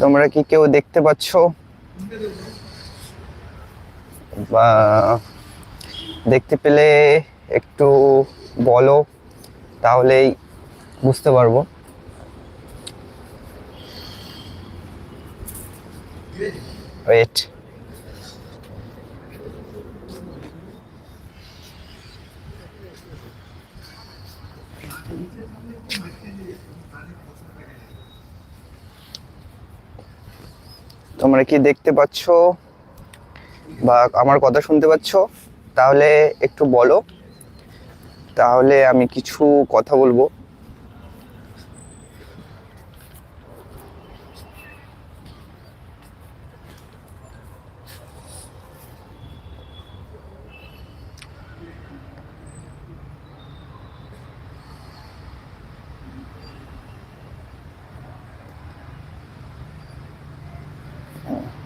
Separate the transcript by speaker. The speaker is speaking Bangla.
Speaker 1: তোমরা কি কেউ দেখতে পাচ্ছ? বা দেখতে পেলে একটু বলো তাহলেই বুঝতে পারব। ওয়েট তোমরা কি দেখতে পাচ্ছ বা আমার কথা শুনতে পাচ্ছ? তাহলে একটু বলো। তাহলে আমি কিছু কথা বলব।